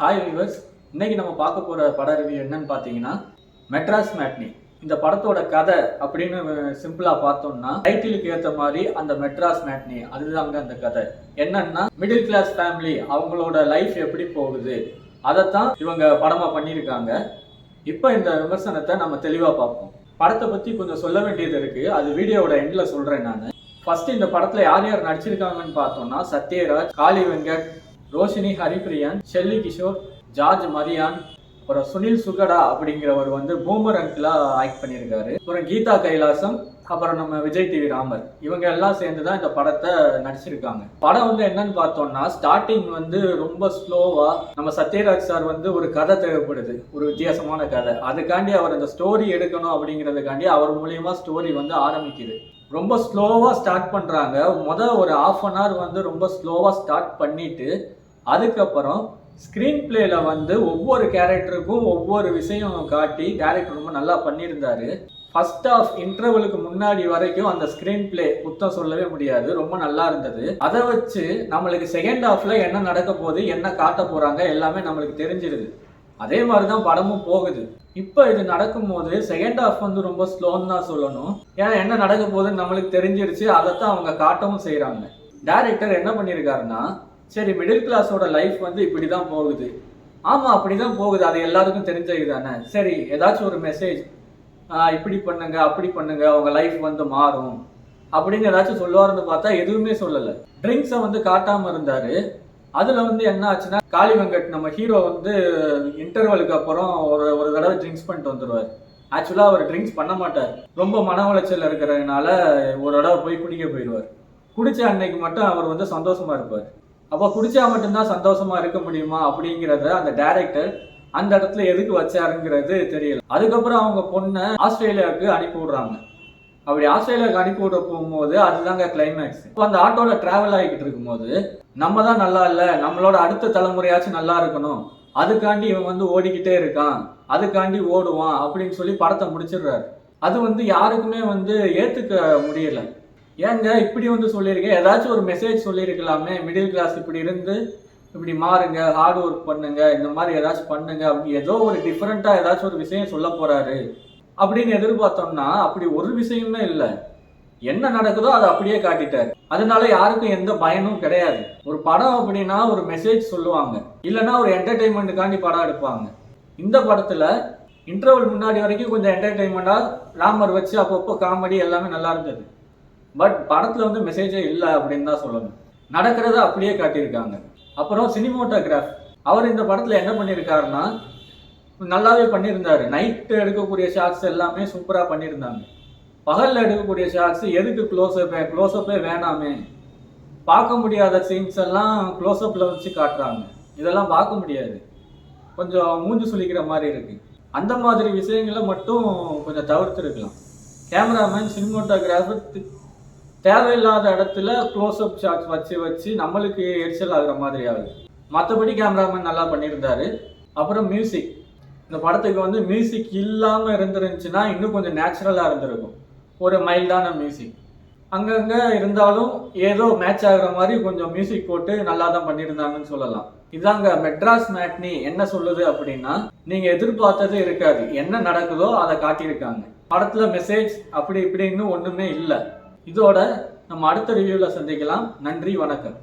Hi viewers இன்னைக்கு நம்ம பார்க்க போற பட ரிவ்யூ என்னன்னு பார்த்தீங்கன்னா மெட்ராஸ் மேட்னி. இந்த படத்தோட கதை அப்படின்னு சிம்பிளா பார்த்தோம்னா டைட்டிலுக்கு ஏற்ற மாதிரி அந்த மெட்ராஸ் மேட்னி அதுதாங்க அந்த கதை. என்னன்னா மிடில் கிளாஸ் ஃபேமிலி அவங்களோட லைஃப் எப்படி போகுது அதைத்தான் இவங்க படமா பண்ணியிருக்காங்க. இப்போ இந்த விமர்சனத்தை நம்ம தெளிவாக பார்ப்போம். படத்தை பற்றி கொஞ்சம் சொல்ல வேண்டியது இருக்கு. அது வீடியோவோட எண்ட்ல சொல்கிறேன் நான். ஃபர்ஸ்ட் இந்த படத்தில் யார் யார் நடிச்சிருக்காங்கன்னு பார்த்தோம்னா சத்யராஜ் காளி வெங்கட் ரோஷினி ஹரிபிரியன் ஷெல்லி கிஷோர் ஜார்ஜ் மரியான் அப்புறம் சுனில் சுகடா அப்படிங்கிறவர் வந்து பூமர் அங்கிளா ஆக்ட் பண்ணியிருக்காரு. அப்புறம் கீதா கைலாசம் அப்புறம் நம்ம விஜய் டிவி ராமர். இவங்க எல்லாம் சேர்ந்து தான் இந்த படத்தை நடிச்சிருக்காங்க. படம் வந்து என்னன்னு பார்த்தோம்னா ஸ்டார்டிங் வந்து ரொம்ப ஸ்லோவா நம்ம சத்யராஜ் சார் வந்து ஒரு கதை தேவைப்படுது. ஒரு வித்தியாசமான கதை. அதுக்காண்டி அவர் அந்த ஸ்டோரி எடுக்கணும் அப்படிங்கிறதுக்காண்டி அவர் மூலியமா ஸ்டோரி வந்து ஆரம்பிக்குது. ரொம்ப ஸ்லோவாக ஸ்டார்ட் பண்ணுறாங்க மொதல் ஒரு ஆஃப் அன் ஹவர் வந்து ரொம்ப ஸ்லோவாக ஸ்டார்ட் பண்ணிவிட்டு அதுக்கப்புறம் ஸ்க்ரீன் பிளேயில் வந்து ஒவ்வொரு கேரக்டருக்கும் ஒவ்வொரு விஷயம் காட்டி டேரக்டர் ரொம்ப நல்லா பண்ணியிருந்தாரு. ஃபர்ஸ்ட் ஆஃப் இன்டர்வலுக்கு முன்னாடி வரைக்கும் அந்த ஸ்க்ரீன் பிளே புத்தம் சொல்லவே முடியாது. ரொம்ப நல்லா இருந்தது. அதை வச்சு நம்மளுக்கு செகண்ட் ஹாஃப்ல என்ன நடக்க போகுது என்ன காட்ட போகிறாங்க எல்லாமே நம்மளுக்கு தெரிஞ்சிருது. அதே மாதிரி தான் படமும் போகுது. இப்போ இது நடக்கும்போது செகண்ட் ஹாஃப் வந்து ரொம்ப ஸ்லோன்னு தான் சொல்லணும். ஏன்னா என்ன நடக்க போகுதுன்னு நம்மளுக்கு தெரிஞ்சிருச்சு அதைத்தான் அவங்க காட்டவும் செய்கிறாங்க டேரக்டர் என்ன பண்ணியிருக்காருன்னா சரி மிடில் கிளாஸோட லைஃப் வந்து இப்படி தான் போகுது. ஆமாம் அப்படி தான் போகுது. அது எல்லாருக்கும் தெரிஞ்சது தானே சரி ஏதாச்சும் ஒரு மெசேஜ் இப்படி பண்ணுங்க அப்படி பண்ணுங்க அவங்க லைஃப் வந்து மாறும். அப்படின்னு ஏதாச்சும் சொல்லுவாருன்னு பார்த்தா எதுவுமே சொல்லலை. ட்ரிங்க்ஸை வந்து காட்டாமல் இருந்தாரு. அதுல வந்து என்ன ஆச்சுன்னா காளி வெங்கட் நம்ம ஹீரோ வந்து இன்டர்வலுக்கு அப்புறம் ஒரு ஒரு தடவை ட்ரிங்க்ஸ் பண்ணிட்டு வந்துடுவார் ஆக்சுவலாக அவர் ட்ரிங்க்ஸ் பண்ண மாட்டார். ரொம்ப மன உளைச்சல் இருக்கிறதுனால ஒரு தடவை போய் குடிக்க போயிடுவார். குடிச்ச அன்னைக்கு மட்டும் அவர் வந்து சந்தோஷமா இருப்பார். அப்போ குடிச்சா மட்டும்தான் சந்தோஷமா இருக்க முடியுமா அப்படிங்கிறத அந்த டைரக்டர் அந்த இடத்துல எதுக்கு வச்சாருங்கிறது தெரியல. அதுக்கப்புறம் அவங்க பொண்ணை ஆஸ்திரேலியாவுக்கு அனுப்பி விடுறாங்க. அப்படி ஆஸ்திரேலியாவுக்கு அனுப்பி விட போகும்போது அதுதாங்க கிளைமேக்ஸ் இப்போ அந்த ஆட்டோல டிராவல் ஆகிக்கிட்டு இருக்கும்போது நம்ம தான் நல்லா இல்லை நம்மளோட அடுத்த தலைமுறையாச்சும் நல்லா இருக்கணும். அதுக்காண்டி இவன் வந்து ஓடிக்கிட்டே இருக்கான். அதுக்காண்டி ஓடுவான் அப்படின்னு சொல்லி படத்தை முடிச்சிடுறாரு. அது வந்து யாருக்குமே வந்து ஏற்றுக்க முடியல. ஏங்க இப்படி வந்து சொல்லியிருக்கேன் ஏதாச்சும் ஒரு மெசேஜ் சொல்லியிருக்கலாமே? மிடில் கிளாஸ் இப்படி இருந்து இப்படி மாறுங்க ஹார்ட் ஒர்க் பண்ணுங்க இந்த மாதிரி ஏதாச்சும் பண்ணுங்க. அப்படி ஏதோ ஒரு டிஃப்ரெண்ட்டாக ஏதாச்சும் ஒரு விஷயம் சொல்ல போறாரு. அப்படின்னு எதிர்பார்த்தோம்னா அப்படி ஒரு விஷயமே இல்லை. என்ன நடக்குதோ அதை அப்படியே காட்டிட்டாரு. அதனால யாருக்கும் எந்த பயனும் கிடையாது. ஒரு படம் அப்படின்னா ஒரு மெசேஜ் சொல்லுவாங்க. இல்லைன்னா ஒரு என்டர்டைன்மெண்ட்டுக்காண்டி படம் எடுப்பாங்க. இந்த படத்துல இன்டர்வல் முன்னாடி வரைக்கும் கொஞ்சம் என்டர்டைன்மெண்ட்டாக ராமர் வச்சு அப்பப்போ காமெடி எல்லாமே நல்லா இருந்தது. பட் படத்துல வந்து மெசேஜே இல்லை அப்படின்னு தான் சொல்லணும். நடக்கிறத அப்படியே காட்டியிருக்காங்க. அப்புறம் சினிமோட்டோகிராஃப் அவர் இந்த படத்துல என்ன பண்ணியிருக்காருன்னா நல்லாவே பண்ணியிருந்தாரு. நைட்டு எடுக்கக்கூடிய ஷாட்ஸ் எல்லாமே சூப்பராக பண்ணியிருந்தாங்க. பகலில் எடுக்கக்கூடிய ஷாட்ஸ் எதுக்கு க்ளோஸ்அப்பே க்ளோஸ்அப்பே வேணாமே. பார்க்க முடியாத சீன்ஸ் எல்லாம் க்ளோஸ்அப்பில் வச்சு காட்டுறாங்க. இதெல்லாம் பார்க்க முடியாது. கொஞ்சம் மூஞ்சி சுளிக்கிற மாதிரி இருக்கு. அந்த மாதிரி விஷயங்களை மட்டும் கொஞ்சம் தவிர்த்துருக்கலாம். கேமராமேன் சினிமோட்டோகிராஃபர் தேவையில்லாத இடத்துல க்ளோஸ்அப் ஷாட்ஸ் வச்சு வச்சு நம்மளுக்கு எரிச்சல் ஆகுற மாதிரி ஆகுது. மற்றபடி கேமராமேன் நல்லா பண்ணியிருந்தாரு. அப்புறம் மியூசிக் இந்த படத்துக்கு வந்து மியூசிக் இல்லாமல் இருந்துருந்துச்சுன்னா இன்னும் கொஞ்சம் நேச்சுரலாக இருந்திருக்கும். ஒரு மைல்டான மியூசிக் அங்கங்கே இருந்தாலும் ஏதோ மேட்ச் ஆகிற மாதிரி கொஞ்சம் மியூசிக் போட்டு நல்லா தான் பண்ணியிருந்தாங்கன்னு சொல்லலாம். இதாங்க மெட்ராஸ் மேட்னி என்ன சொல்லுது அப்படின்னா நீங்கள் எதிர்பார்த்ததே இருக்காது. என்ன நடக்குதோ அதை காட்டியிருக்காங்க. படத்தில் மெசேஜ் அப்படி இப்படின்னு ஒன்றுமே இல்லை. இதோட நம்ம அடுத்த ரிவ்யூவில் சந்திக்கலாம். நன்றி வணக்கம்.